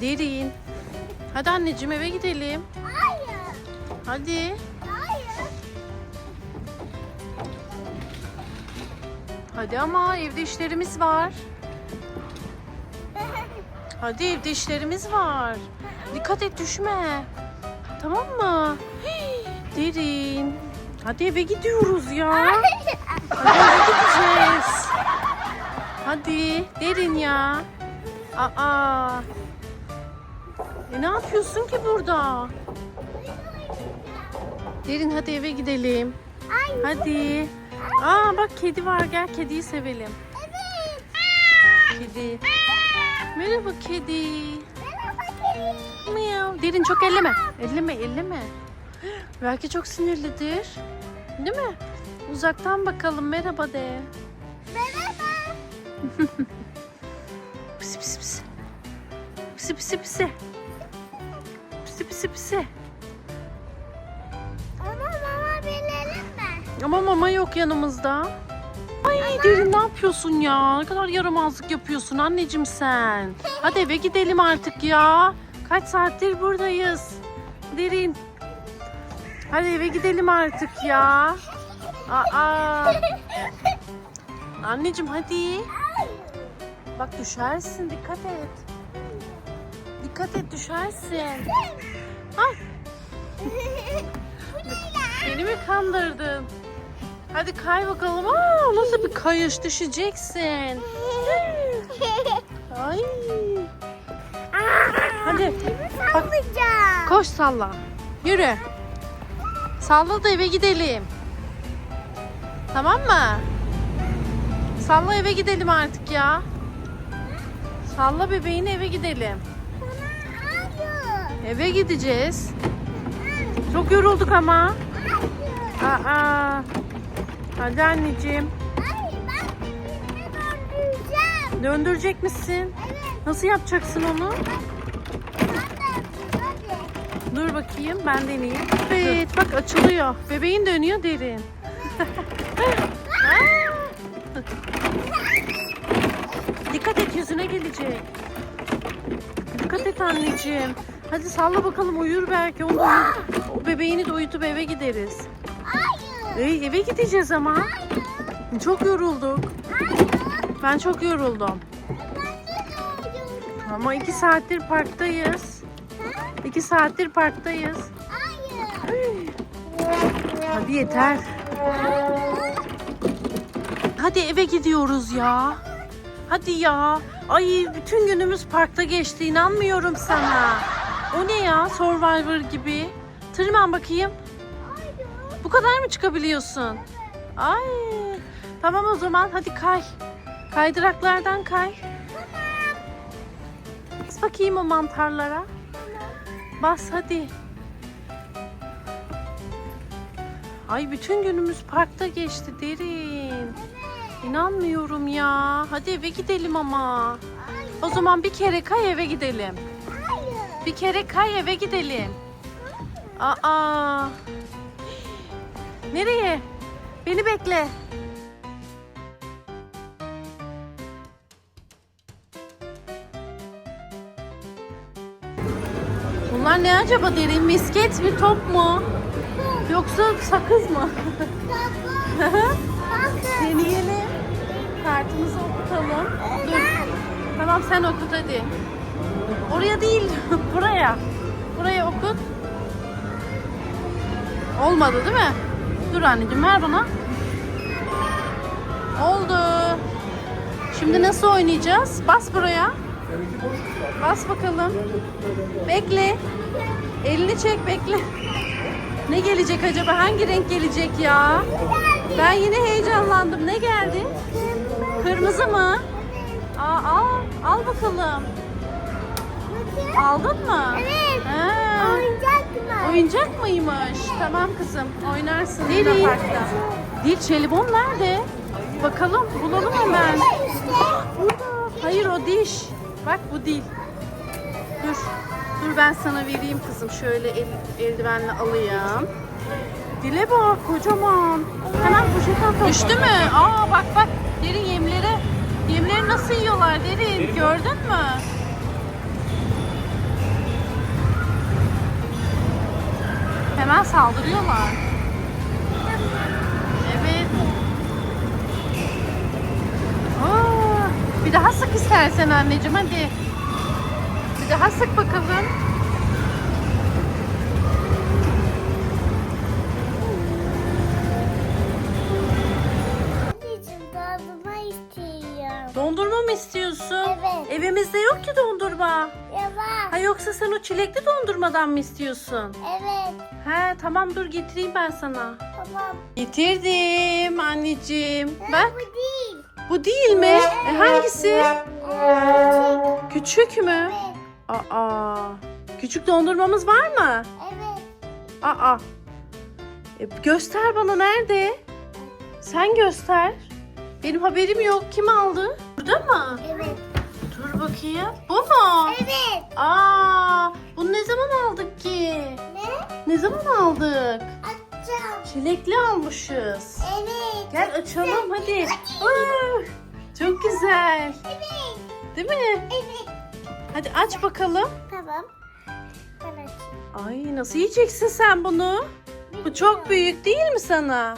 Derin. Hadi anneciğim eve gidelim. Hayır. Hadi. Hayır. Hadi ama evde işlerimiz var. Hadi evde işlerimiz var. Dikkat et düşme. Tamam mı? Hii, Derin. Hadi eve gidiyoruz ya. Hadi eve gideceğiz. Hadi derin ya. Aa. E ne yapıyorsun ki burada? Derin hadi eve gidelim. Hayır. Hadi. Aa bak kedi var gel kediyi sevelim. Evet. Kedi. Merhaba kedi. Merhaba kedi. Miyav. Derin çok elleme. Elleme elleme. Belki çok sinirlidir. Değil mi? Uzaktan bakalım merhaba de. Merhaba. Pisi pisi pisi. Pisi pisi pisi. Pisi pisi. Ama mama binelim mi? Ama mama yok yanımızda. Ay Derin ne yapıyorsun ya? Ne kadar yaramazlık yapıyorsun anneciğim sen. Hadi eve gidelim artık ya. Kaç saattir buradayız. Derin. Hadi eve gidelim artık ya. Aa. Anneciğim hadi. Bak düşersin dikkat et. Dikkat et düşersin. Ay beni mi kandırdın? Hadi kay bakalım. Aa, nasıl bir kayış düşeceksin. Ay. Hadi bak koş salla. Yürü. Salla da eve gidelim. Tamam mı? Salla eve gidelim artık ya. Salla bebeğini eve gidelim. Eve gideceğiz. Çok yorulduk ama. Aa. Hadi anneciğim. Döndürecek misin? Nasıl yapacaksın onu? Dur bakayım ben deneyeyim. Evet bak açılıyor. Bebeğin dönüyor derin. Dikkat et yüzüne gelecek. Dikkat et anneciğim. Hadi salla bakalım uyur belki. Onu. O bebeğini de uyutup eve gideriz. Hayır. Ey, eve gideceğiz ama. Çok yorulduk. Hayır. Ben çok yoruldum. Ben de doğuyorum. Ama iki saattir parktayız. İki saattir parktayız. Hayır. Hadi yeter. Hadi eve gidiyoruz ya. Hadi ya. Ay bütün günümüz parkta geçti. İnanmıyorum sana. O ne ya? Survivor gibi. Tırman bakayım. Bu kadar mı çıkabiliyorsun? Ay. Tamam o zaman hadi kay. Kaydıraklardan kay. Bas bakayım o mantarlara. Bas hadi. Ay bütün günümüz parkta geçti derin. İnanmıyorum ya. Hadi eve gidelim ama. O zaman bir kere kay eve gidelim. Bir kere kay eve gidelim. Aa. Nereye? Beni bekle. Bunlar ne acaba derin misket mi top mu? Yoksa sakız mı? Deneyelim. Kartımızı okutalım. Dur. Tamam sen okut hadi. Oraya değil, buraya. Buraya okut. Olmadı değil mi? Dur anneciğim ver bana. Oldu. Şimdi nasıl oynayacağız? Bas buraya. Bas bakalım. Bekle. Elini çek bekle. Ne gelecek acaba? Hangi renk gelecek ya? Ben yine heyecanlandım. Ne geldi? Kırmızı mı? Aa, al, al bakalım. Aldın mı? Evet. Ha, Oyuncak mı? oyuncak mıymış? Tamam kızım, oynarsın Lina parkta. Dil çelibon nerede? Bakalım, bulalım hemen. İşte. Hayır o diş. Bak bu dil. Dur. Dur ben sana vereyim kızım. Şöyle el, eldivenle alayım. Dile bak kocaman. Hemen poşete atalım. Düştü mü? Aa bak bak. Derin yemleri. Yemleri nasıl yiyorlar Derin? Gördün mü? Fena saldırıyorlar. Evet. Bir daha sık istersen anneciğim hadi. Bir daha sık bakalım. Dondurma mı istiyorsun? Evet. Evimizde yok ki dondurma. Ya var. Ha yoksa sen o çilekli dondurmadan mı istiyorsun? Evet. He tamam dur getireyim ben sana. Tamam. Getirdim anneciğim. Ha, Bak bu değil. bu değil mi? E, hangisi? Ee, Küçük mü? Evet. Aa. Küçük dondurmamız var mı? Evet. Aa. E, göster bana nerede? Sen göster. Benim haberim yok. Kim aldı? Burada mı? Evet. Dur bakayım. Bu mu? Evet. Aa, bunu ne zaman aldık ki? Ne? Ne zaman aldık? Açacağım. Çilekli almışız. Evet. Gel açalım hadi. Aa, çok güzel. Evet. Değil mi? Evet. Hadi aç bakalım. Tamam. Ben açayım. Ay nasıl yiyeceksin sen bunu? Bu çok büyük değil mi sana?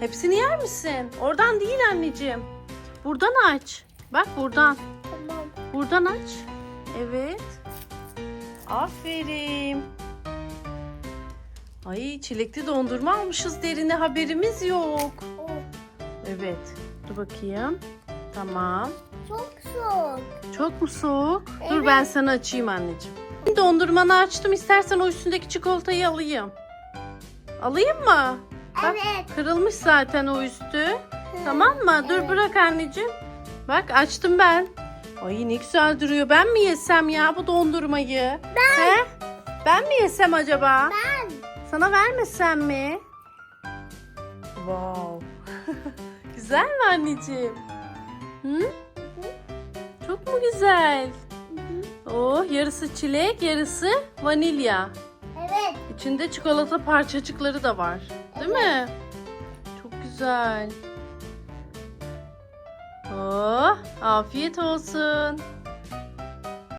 Hepsini yer misin? Oradan değil anneciğim. Buradan aç. Bak buradan. Tamam. Buradan aç. Evet. Aferin. Ay çilekli dondurma almışız derine haberimiz yok. Oh, Evet. Dur bakayım. Tamam. çok soğuk. Çok mu soğuk? Dur Evet. ben sana açayım anneciğim. Dondurmanı açtım. İstersen o üstündeki çikolatayı alayım. Alayım mı? Bak Evet. kırılmış zaten o üstü. Tamam mı? Dur bırak anneciğim. Bak açtım ben. Ay ne güzel duruyor. Ben mi yesem ya bu dondurmayı? Ben. He? Ben mi yesem acaba? Ben. Sana vermesem mi? Wow. güzel mi anneciğim? Hı? Çok mu güzel? Oh yarısı çilek yarısı vanilya. Evet. İçinde çikolata parçacıkları da var. Değil mi? Çok güzel. Oh, afiyet olsun.